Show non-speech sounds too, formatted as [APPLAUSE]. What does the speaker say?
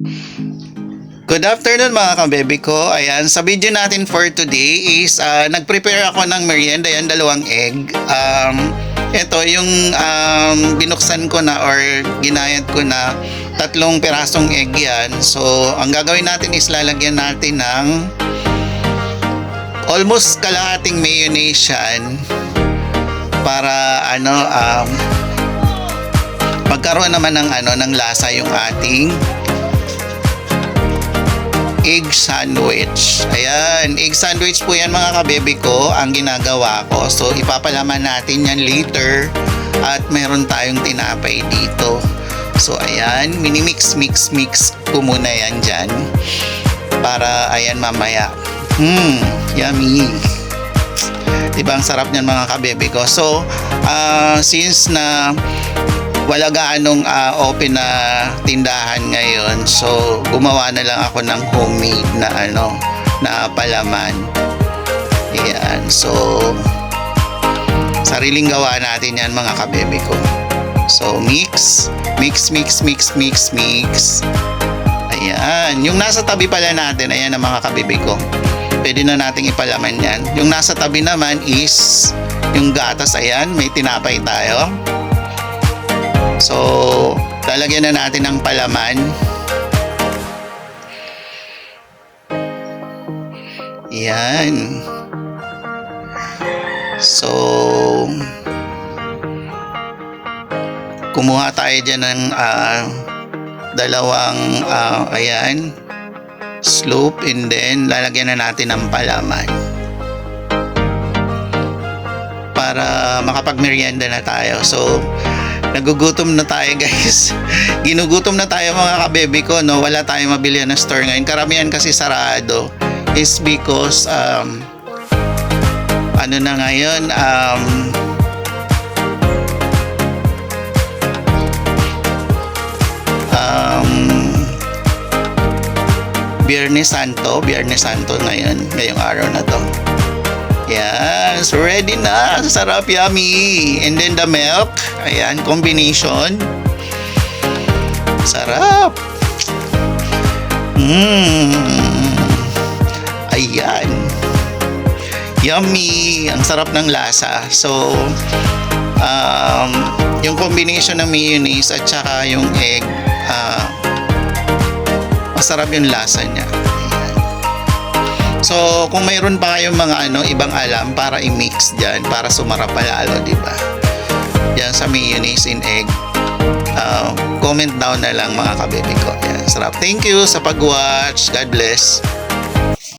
Good afternoon mga kabebe ko. Ayan, sa video natin for today is ah, nag-prepare ako ng merienda, yan dalawang egg. Um, ito yung um, binuksan ko na or ginayat ko na tatlong pirasong egg yan. So, ang gagawin natin is lalagyan natin ng almost kalahating mayonnaise yan para ano um, magkaroon naman ng ano ng lasa yung ating egg sandwich. Ayan, egg sandwich po yan mga kabebe ko ang ginagawa ko. So ipapalaman natin yan later at meron tayong tinapay dito. So ayan, mini-mix mix mix ko muna yan dyan para ayan mamaya. Hmm, yummy. Diba ang sarap niyan mga kabebe ko. So, ah, since na wala gaanong ah, open na tindahan ngayon. So, gumawa na lang ako ng homemade na ano, na palaman. Ayan. So, sariling gawa natin yan mga kabebe ko. So, mix, mix, mix, mix, mix, mix. Ayan. Yung nasa tabi pala natin, ayan ang mga kabebe ko. Pwede na nating ipalaman yan. Yung nasa tabi naman is yung gatas, ayan, may tinapay tayo. Lalagyan na natin ng palaman. Yan. So, kumuha tayo dyan ng ah, dalawang, ah, ayan, slope and then lalagyan na natin ng palaman para makapagmerienda na tayo. So, nagugutom na tayo guys. [LAUGHS] Ginugutom na tayo mga kabebe ko, no? Wala tayong mabili na store ngayon. Karamihan kasi sarado is because um, ano na ngayon, um, um, Biyernes Santo, Biyernes Santo ngayon, ngayong araw na to. Yan, so ready na. Sarap, yummy. And then the milk, ayan, combination. Sarap. Mmm. Ayan. Yummy. Ang sarap ng lasa. So, um, yung combination ng mayonnaise at saka yung egg, ah, masarap yung lasa niya. So, kung mayroon pa kayong mga ano, ibang alam para i-mix dyan, para sumarap pa lalo, di ba? Yan sa mayonnaise and egg. Uh, comment down na lang mga kabebe ko. Yan, sarap. Thank you sa pag-watch. God bless.